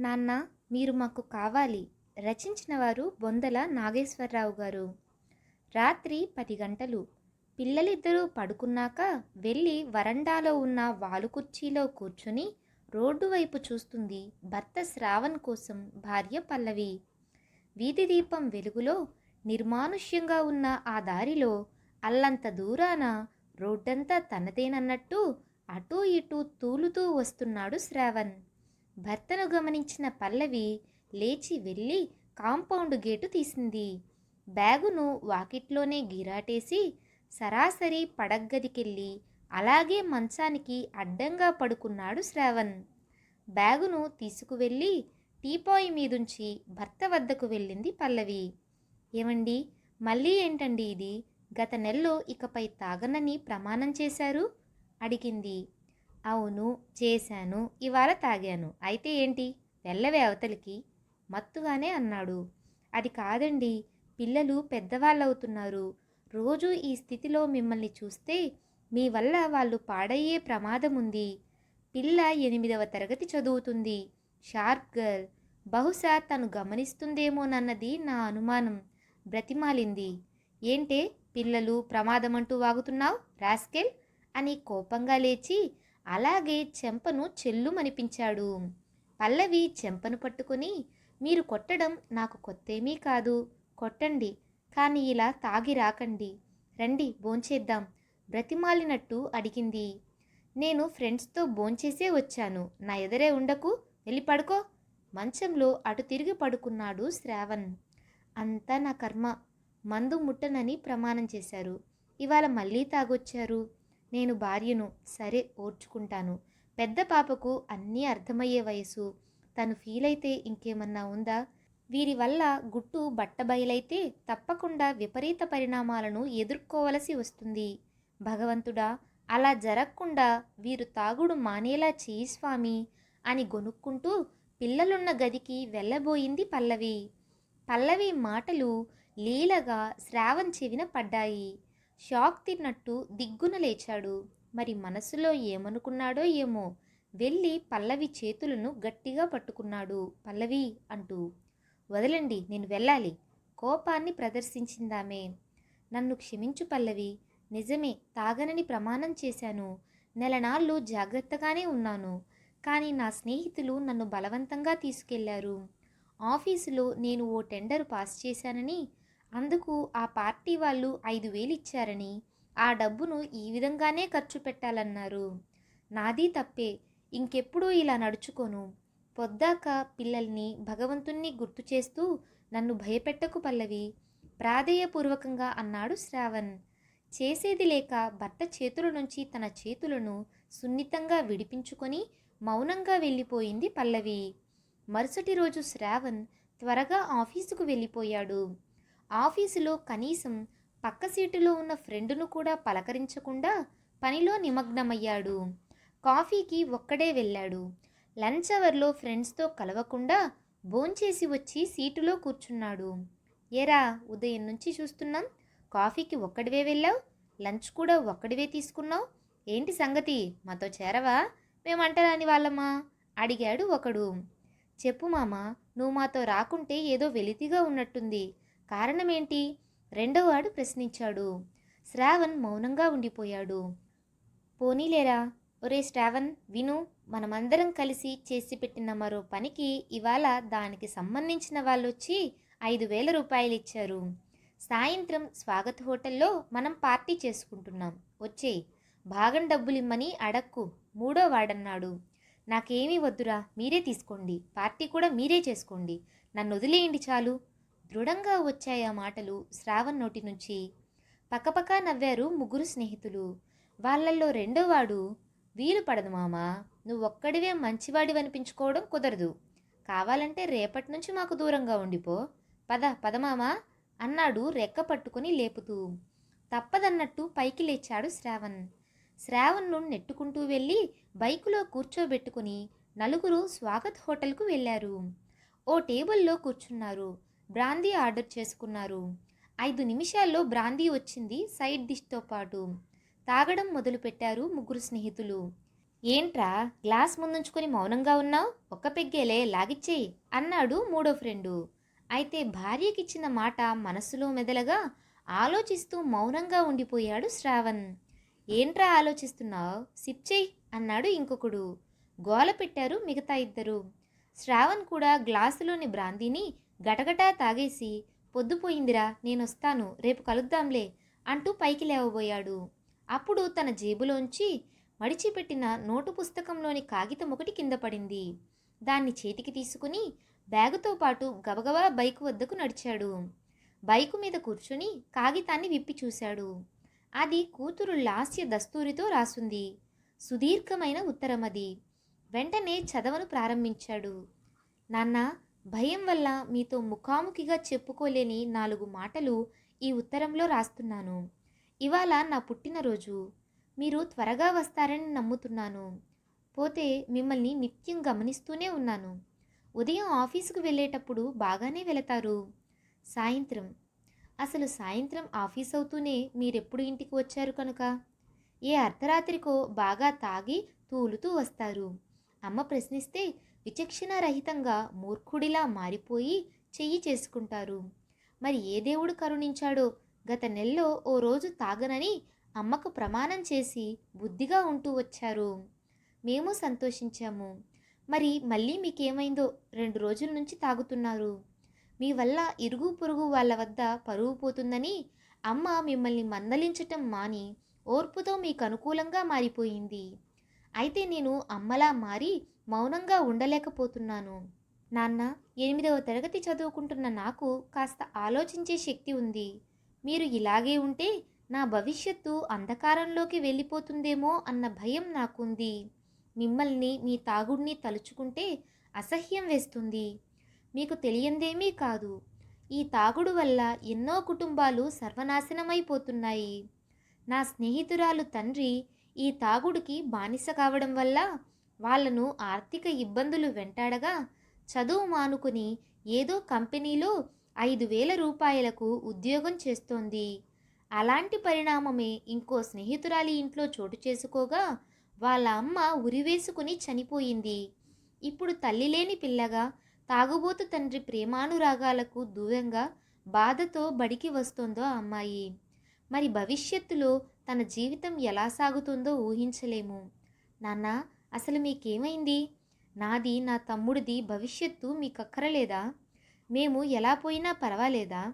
నాన్న మీరు మాకు కావాలి. రచించిన వారు బొందల నాగేశ్వరరావు గారు. రాత్రి పది గంటలు. పిల్లలిద్దరూ పడుకున్నాక వెళ్ళి వరండాలో ఉన్న వాలు కుర్చీలో కూర్చుని రోడ్డు వైపు చూస్తుంది భర్త శ్రావణ్ కోసం భార్య పల్లవి. వీధి దీపం వెలుగులో నిర్మానుష్యంగా ఉన్న ఆ దారిలో అల్లంత దూరాన రోడ్డంతా తనదేనన్నట్టు అటూ ఇటూ తూలుతూ వస్తున్నాడు శ్రావణ్. భర్తను గమనించిన పల్లవి లేచి వెళ్ళి కాంపౌండ్ గేటు తీసింది. బ్యాగును వాకిట్లోనే గిరాటేసి సరాసరి పడగ్గదికెళ్ళి అలాగే మంచానికి అడ్డంగా పడుకున్నాడు శ్రావణ్. బ్యాగును తీసుకువెళ్ళి టీపాయ్ మీదుంచి భర్త వద్దకు వెళ్ళింది పల్లవి. ఏమండి మళ్ళీ ఏంటండి ఇది? గత నెలలో ఇకపై తాగనని ప్రమాణం చేశారు? అడిగింది. అవును చేశాను ఇవాళ తాగాను. అయితే ఏంటి? వెళ్ళవే అవతలికి. మత్తుగానే అన్నాడు. అది కాదండి పిల్లలు పెద్దవాళ్ళవుతున్నారు. రోజు ఈ స్థితిలో మిమ్మల్ని చూస్తే మీ వల్ల వాళ్ళు పాడయ్యే ప్రమాదం ఉంది పిల్ల ఎనిమిదవ తరగతి చదువుతుంది. Sharp girl. బహుశా తను గమనిస్తుందేమోనన్నది నా అనుమానం. బ్రతిమాలింది. ఏంటే? పిల్లలు ప్రమాదమంటూ వాగుతున్నావు? రాస్కెల్? అని కోపంగా లేచి అలాగే చెంపను చెల్లుమనిపించాడు. పల్లవి చెంపను పట్టుకుని మీరు కొట్టడం నాకు కొత్తేమీ కాదు. కొట్టండి కానీ ఇలా తాగి రాకండి. రండి భోంచేద్దాం బ్రతిమాలినట్టు అడిగింది. నేను ఫ్రెండ్స్తో భోంచేసే వచ్చాను. నా ఎదురే ఉండకు వెళ్ళి పడుకో. మంచంలో అటు తిరిగి పడుకున్నాడు శ్రావణ్. అంతా నా కర్మ. మందు ముట్టనని ప్రమాణం చేశారు. ఇవాళ మళ్ళీ తాగొచ్చారు. నేను భార్యను సరే ఓర్చుకుంటాను. పెద్ద పాపకు అన్నీ అర్థమయ్యే వయసు. తను ఫీల్ అయితే ఇంకేమన్నా ఉందా? వీరి వల్ల గుట్టు బట్టబయలైతే తప్పకుండా విపరీత పరిణామాలను ఎదుర్కోవలసి వస్తుంది. భగవంతుడా అలా జరగకుండా వీరు తాగుడు మానేలా చేయి స్వామి అని గొనుక్కుంటూ పిల్లలున్న గదికి వెళ్ళబోయింది పల్లవి. పల్లవి మాటలు లీలగా శ్రావణ్ చెవిన పడ్డాయి. షాక్ తిన్నట్టు దిగ్గున లేచాడు. మరి మనసులో ఏమనుకున్నాడో ఏమో? వెళ్ళి పల్లవి చేతులను గట్టిగా పట్టుకున్నాడు. పల్లవి అంటూ వదలండి నేను వెళ్ళాలి. కోపాన్ని ప్రదర్శించిందామే. నన్ను క్షమించు పల్లవి. నిజమే తాగనని ప్రమాణం చేశాను. నెలనాళ్ళు జాగ్రత్తగానే ఉన్నాను. కానీ నా స్నేహితులు నన్ను బలవంతంగా తీసుకెళ్ళారు. ఆఫీసులో నేను ఓ టెండర్ పాస్ చేశానని అందుకు ఆ పార్టీ వాళ్ళు ఐదు వేలు ఇచ్చారని ఆ డబ్బును ఈ విధంగానే ఖర్చు పెట్టాలన్నారు. నాది తప్పే ఇంకెప్పుడూ ఇలా నడుచుకోను. పొద్దాక పిల్లల్ని భగవంతుణ్ణి గుర్తు చేస్తూ నన్ను భయపెట్టకు పల్లవి ప్రాధేయపూర్వకంగా అన్నాడు శ్రావణ్. చేసేది లేక భర్త చేతుల నుంచి తన చేతులను సున్నితంగా విడిపించుకొని మౌనంగా వెళ్ళిపోయింది పల్లవి. మరుసటి రోజు శ్రావణ్ త్వరగా ఆఫీసుకు వెళ్ళిపోయాడు. ఆఫీసులో కనీసం పక్క సీటులో ఉన్న ఫ్రెండును కూడా పలకరించకుండా పనిలో నిమగ్నమయ్యాడు. కాఫీకి ఒక్కడే వెళ్ళాడు. లంచ్ అవర్లో ఫ్రెండ్స్తో కలవకుండా భోంచేసి వచ్చి సీటులో కూర్చున్నాడు. ఏరా ఉదయం నుంచి చూస్తున్నాం. కాఫీకి ఒక్కడివే వెళ్ళావు? లంచ్ కూడా ఒక్కడివే తీసుకున్నావు? ఏంటి సంగతి? మాతో చేరవా? మేమంటరాని వాళ్ళమా? అడిగాడు ఒకడు. చెప్పు మామ నువ్వు మాతో రాకుంటే ఏదో వెలితిగా ఉన్నట్టుంది. కారణమేంటి? రెండోవాడు ప్రశ్నించాడు. శ్రావణ్ మౌనంగా ఉండిపోయాడు. పోనీలేరా? ఒరే శ్రావణ్ విను మనమందరం కలిసి చేసి పెట్టిన మరో పనికి ఇవాళ దానికి సంబంధించిన వాళ్ళు వచ్చి ఐదు వేల రూపాయలు ఇచ్చారు సాయంత్రం స్వాగత్ హోటల్లో మనం పార్టీ చేసుకుంటున్నాం. వచ్చే భాగం డబ్బులిమ్మని అడక్కు. మూడో వాడన్నాడు. నాకేమీ వద్దురా మీరే తీసుకోండి. పార్టీ కూడా మీరే చేసుకోండి. నన్ను వదిలేయండి చాలు. దృఢంగా వచ్చాయి ఆ మాటలు శ్రావణ్ నోటి నుంచి. పక్కపక్క నవ్వారు ముగ్గురు స్నేహితులు. వాళ్ళల్లో రెండోవాడు వీలు పడదు మామా నువ్వు ఒక్కడివే మంచివాడివి అనిపించుకోవడం కుదరదు. కావాలంటే రేపటి నుంచి మాకు దూరంగా ఉండిపో. పద పదమామా అన్నాడు రెక్క పట్టుకుని లేపుతూ. తప్పదన్నట్టు పైకి లేచాడు శ్రావణ్. శ్రావణ్ను నెట్టుకుంటూ వెళ్ళి బైకులో కూర్చోబెట్టుకుని నలుగురు స్వాగత్ హోటల్కు వెళ్ళారు. ఓ టేబుల్లో కూర్చున్నారు. బ్రాందీ ఆర్డర్ చేసుకున్నారు. ఐదు నిమిషాల్లో బ్రాందీ వచ్చింది సైడ్ డిష్తో పాటు. తాగడం మొదలుపెట్టారు ముగ్గురు స్నేహితులు. ఏంట్రా గ్లాస్ ముందుంచుకొని మౌనంగా ఉన్నావు? ఒక్క పెగ్గేలే లాగిచ్చేయి అన్నాడు మూడో ఫ్రెండు. అయితే భార్యకిచ్చిన మాట మనసులో మెదలగా ఆలోచిస్తూ మౌనంగా ఉండిపోయాడు శ్రావణ్. ఏంట్రా ఆలోచిస్తున్నావు? సిప్ చేయి అన్నాడు ఇంకొకడు. గోల పెట్టారు మిగతా ఇద్దరు. శ్రావణ్ కూడా గ్లాసులోని బ్రాందీని గటగటా తాగేసి పొద్దుపోయిందిరా నేనొస్తాను రేపు కలుద్దాంలే అంటూ పైకి లేవబోయాడు. అప్పుడు తన జేబులోంచి మడిచిపెట్టిన నోటు పుస్తకంలోని కాగితం ఒకటి కింద పడింది. దాన్ని చేతికి తీసుకుని బ్యాగుతో పాటు గబగబా బైకు వద్దకు నడిచాడు. బైకు మీద కూర్చుని కాగితాన్ని విప్పి చూశాడు. అది కూతురు లాస్య దస్తూరితో రాసుంది. సుదీర్ఘమైన ఉత్తరం అది వెంటనే చదవను ప్రారంభించాడు. నాన్న భయం వల్ల మీతో ముఖాముఖిగా చెప్పుకోలేని నాలుగు మాటలు ఈ ఉత్తరంలో రాస్తున్నాను. ఇవాళ నా పుట్టినరోజు. మీరు త్వరగా వస్తారని నమ్ముతున్నాను. పోతే మిమ్మల్ని నిత్యం గమనిస్తూనే ఉన్నాను. ఉదయం ఆఫీసుకు వెళ్ళేటప్పుడు బాగానే వెళతారు. సాయంత్రం. అసలు సాయంత్రం ఆఫీస్ అవుతూనే మీరెప్పుడు ఇంటికి వచ్చారు కనుక? ఏ అర్ధరాత్రికో బాగా తాగి తూలుతూ వస్తారు. అమ్మ ప్రశ్నిస్తే విచక్షణారహితంగా మూర్ఖుడిలా మారిపోయి చెయ్యి చేసుకుంటారు. మరి ఏ దేవుడు కరుణించాడో? గత నెలలో ఓ రోజు తాగనని అమ్మకు ప్రమాణం చేసి బుద్ధిగా ఉంటూ వచ్చారు. మేము సంతోషించాము. మరి మళ్ళీ మీకేమైందో? రెండు రోజుల నుంచి తాగుతున్నారు. మీ వల్ల ఇరుగు పొరుగు వాళ్ళ వద్ద పరువు పోతుందని అమ్మ మిమ్మల్ని మందలించటం మాని ఓర్పుతో మీకు అనుకూలంగా మారిపోయింది. అయితే నేను అమ్మలా మారి మౌనంగా ఉండలేకపోతున్నాను. నాన్న ఎనిమిదవ తరగతి చదువుకుంటున్న నాకు కాస్త ఆలోచించే శక్తి ఉంది. మీరు ఇలాగే ఉంటే నా భవిష్యత్తు అంధకారంలోకి వెళ్ళిపోతుందేమో అన్న భయం నాకుంది. మిమ్మల్ని మీ తాగుడిని తలుచుకుంటే అసహ్యం వేస్తుంది. మీకు తెలియందేమీ కాదు. ఈ తాగుడు వల్ల ఎన్నో కుటుంబాలు సర్వనాశనమైపోతున్నాయి. నా స్నేహితురాలు తండ్రి ఈ తాగుడికి బానిస కావడం వల్ల వాళ్ళను ఆర్థిక ఇబ్బందులు వెంటాడగా చదువు మానుకుని ఏదో కంపెనీలో ఐదు వేల రూపాయలకు ఉద్యోగం చేస్తోంది. అలాంటి పరిణామమే ఇంకో స్నేహితురాలి ఇంట్లో చోటు చేసుకోగా వాళ్ళ అమ్మ ఉరివేసుకుని చనిపోయింది. ఇప్పుడు తల్లి లేని పిల్లగా తాగుబోతు తండ్రి ప్రేమానురాగాలకు దూరంగా బాధతో బడికి వస్తోందో అమ్మాయి. మరి భవిష్యత్తులో తన జీవితం ఎలా సాగుతుందో ఊహించలేము. నాన్న అసలు మీకేమైంది? నాది నా తమ్ముడిది భవిష్యత్తు మీకు అక్కరలేదా మేము ఎలా పోయినా పర్వాలేదా?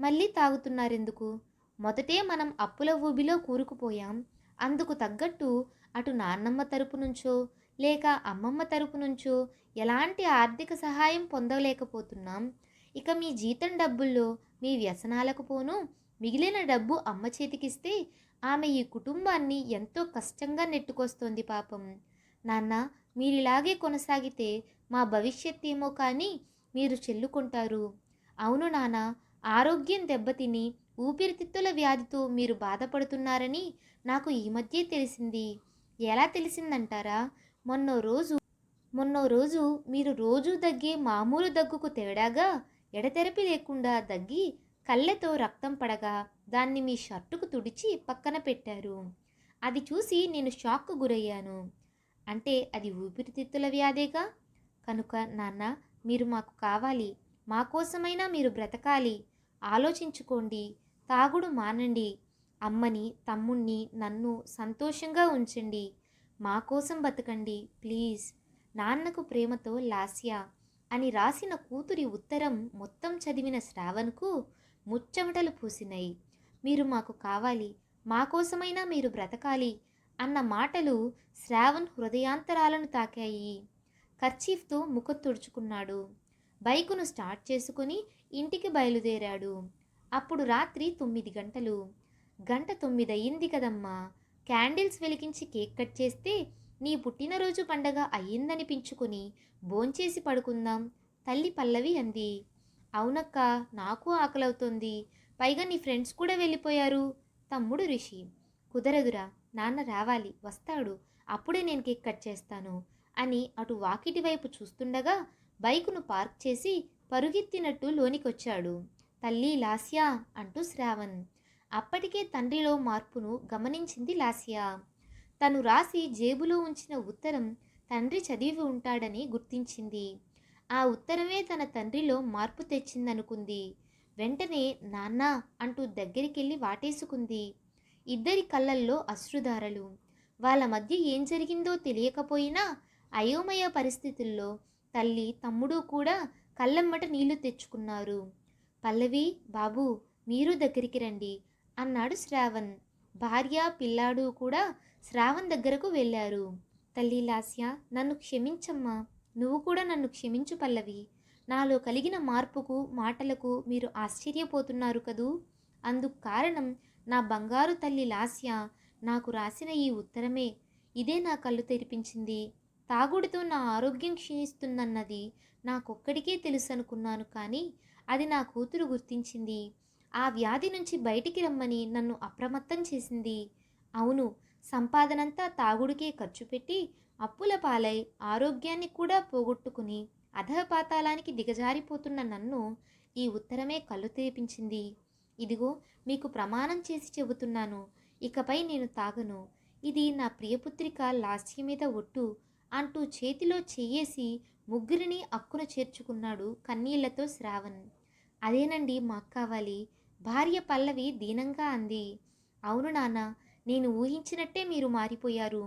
మళ్ళీ తాగుతున్నారెందుకు? మొదటే మనం అప్పుల ఊబిలో కూరుకుపోయాం. అందుకు తగ్గట్టు అటు నాన్నమ్మ తరపు నుంచో లేక అమ్మమ్మ తరపు నుంచో ఎలాంటి ఆర్థిక సహాయం పొందలేకపోతున్నాం. ఇక మీ జీతం డబ్బుల్లో మీ వ్యసనాలకు పోను మిగిలిన డబ్బు అమ్మ చేతికిస్తే ఆమె ఈ కుటుంబాన్ని ఎంతో కష్టంగా నెట్టుకొస్తోంది పాపం. నాన్న మీరిలాగే కొనసాగితే మా భవిష్యత్ ఏమో కానీ మీరు చెల్లుకుంటారు. అవును నాన్న ఆరోగ్యం దెబ్బతిని ఊపిరితిత్తుల వ్యాధితో మీరు బాధపడుతున్నారని నాకు ఈ మధ్యే తెలిసింది. ఎలా తెలిసిందంటారా? మొన్నో రోజు మొన్నో రోజు మీరు రోజు దగ్గే మామూలు దగ్గుకు తేడాగా ఎడతెరపి లేకుండా దగ్గి కళ్ళెతో రక్తం పడగా దాన్ని మీ షర్టుకు తుడిచి పక్కన పెట్టారు. అది చూసి నేను షాక్కు గురయ్యాను. అంటే అది ఊపిరితిత్తుల వ్యాధేగా? కనుక నాన్న మీరు మాకు కావాలి. మా కోసమైనా మీరు బ్రతకాలి. ఆలోచించుకోండి. తాగుడు మానండి. అమ్మని తమ్ముణ్ణి నన్ను సంతోషంగా ఉంచండి. మా కోసం బతకండి ప్లీజ్. నాన్నకు ప్రేమతో లాస్య అని రాసిన కూతురి ఉత్తరం మొత్తం చదివిన శ్రావణ్కు ముచ్చమటలు పూసినాయి. మీరు మాకు కావాలి మా కోసమైనా మీరు బ్రతకాలి అన్న మాటలు శ్రావణ్ హృదయాంతరాలను తాకాయి. కర్చీఫ్తో ముఖం తుడుచుకున్నాడు. బైకును స్టార్ట్ చేసుకుని ఇంటికి బయలుదేరాడు. అప్పుడు రాత్రి తొమ్మిది గంటలు. గంట తొమ్మిది అయ్యింది కదమ్మా. క్యాండిల్స్ వెలిగించి కేక్ కట్ చేస్తే నీ పుట్టినరోజు పండగ అయ్యిందనిపించుకుని భోంచేసి పడుకుందాం తల్లి పల్లవి అంది. అవునక్క నాకు ఆకలవుతోంది. పైగా నీ ఫ్రెండ్స్ కూడా వెళ్ళిపోయారు. తమ్ముడు రిషి కుదరదురా నాన్న రావాలి వస్తాడు. అప్పుడే నేను కేక్ కట్ చేస్తాను అని అటు వాకిటి వైపు చూస్తుండగా బైకును పార్క్ చేసి పరుగెత్తినట్టు లోనికొచ్చాడు. తల్లి లాస్యా అంటూ శ్రావణ్. అప్పటికే తండ్రిలో మార్పును గమనించింది లాస్యా. తను రాసి జేబులో ఉంచిన ఉత్తరం తండ్రి చదివి ఉంటాడని గుర్తించింది. ఆ ఉత్తరమే తన తండ్రిలో మార్పు తెచ్చిందనుకుంది. వెంటనే నాన్న అంటూ దగ్గరికెళ్ళి వాటేసుకుంది. ఇద్దరి కళ్ళల్లో అశ్రుధారలు. వాళ్ళ మధ్య ఏం జరిగిందో తెలియకపోయినా అయోమయ పరిస్థితుల్లో తల్లి తమ్ముడు కూడా కళ్ళమ్మట నీళ్ళు తెచ్చుకున్నారు. పల్లవి బాబు మీరు దగ్గరికి రండి అన్నాడు శ్రావణ్. భార్య పిల్లాడు కూడా శ్రావణ్ దగ్గరకు వెళ్ళారు. తల్లి లాస్య నన్ను క్షమించమ్మా. నువ్వు కూడా నన్ను క్షమించు పల్లవి. నాలో కలిగిన మార్పుకు మాటలకు మీరు ఆశ్చర్యపోతున్నారు కదూ? అందుకు కారణం నా బంగారు తల్లి లాస్య నాకు రాసిన ఈ ఉత్తరమే. ఇదే నా కళ్ళు తెరిపించింది. తాగుడుతో నా ఆరోగ్యం క్షీణిస్తుందన్నది నాకొక్కడికే తెలుసు అనుకున్నాను కానీ అది నా కూతురు గుర్తించింది. ఆ వ్యాధి నుంచి బయటికి రమ్మని నన్ను అప్రమత్తం చేసింది. అవును సంపాదనంతా తాగుడికే ఖర్చు పెట్టి అప్పుల పాలై ఆరోగ్యాన్ని కూడా పోగొట్టుకుని అధపాతాళానికి దిగజారిపోతున్న నన్ను ఈ ఉత్తరమే కళ్ళు తెరిపించింది. ఇదిగో మీకు ప్రమాణం చేసి చెబుతున్నాను. ఇకపై నేను తాగను. ఇది నా ప్రియపుత్రిక లాస్య మీద ఒట్టు అంటూ చేతిలో చెయ్యేసి ముగ్గురిని అక్కున చేర్చుకున్నాడు కన్నీళ్ళతో శ్రావణ్. అదేనండి మాకు కావాలి భార్య పల్లవి దీనంగా అంది. అవును నాన్న నేను ఊహించినట్టే మీరు మారిపోయారు.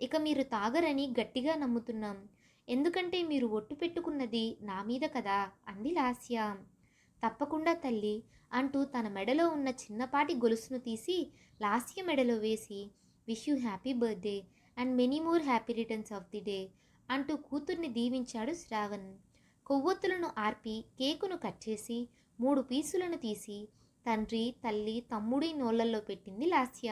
ఇక మీరు తాగరని గట్టిగా నమ్ముతున్నాం. ఎందుకంటే మీరు ఒట్టు పెట్టుకున్నది నా మీద కదా అంది లాస్య. తప్పకుండా తల్లి అంటూ తన మెడలో ఉన్న చిన్నపాటి గొలుసును తీసి లాస్య మెడలో వేసి wish you happy birthday and many more happy returns of the day అంటూ కూతుర్ని దీవించాడు శ్రావణ్. కొవ్వొత్తులను ఆర్పి కేకును కట్ చేసి మూడు పీసులను తీసి తండ్రి తల్లి తమ్ముడి నోళ్ళల్లో పెట్టింది లాస్య.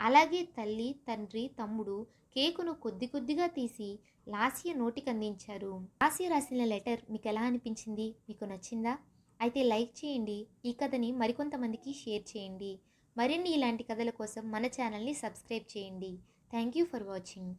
అలాగే తల్లి తండ్రి తమ్ముడు కేకును కొద్ది కొద్దిగా తీసి లాస్య నోటికందించారు. లాస్య రాసిన లెటర్ మీకు ఎలా అనిపించింది? మీకు నచ్చిందా? అయితే లైక్ చేయండి. ఈ కథని మరికొంతమందికి షేర్ చేయండి. మరిన్ని ఇలాంటి కథల కోసం మన ఛానల్ని సబ్స్క్రైబ్ చేయండి. Thank you for watching.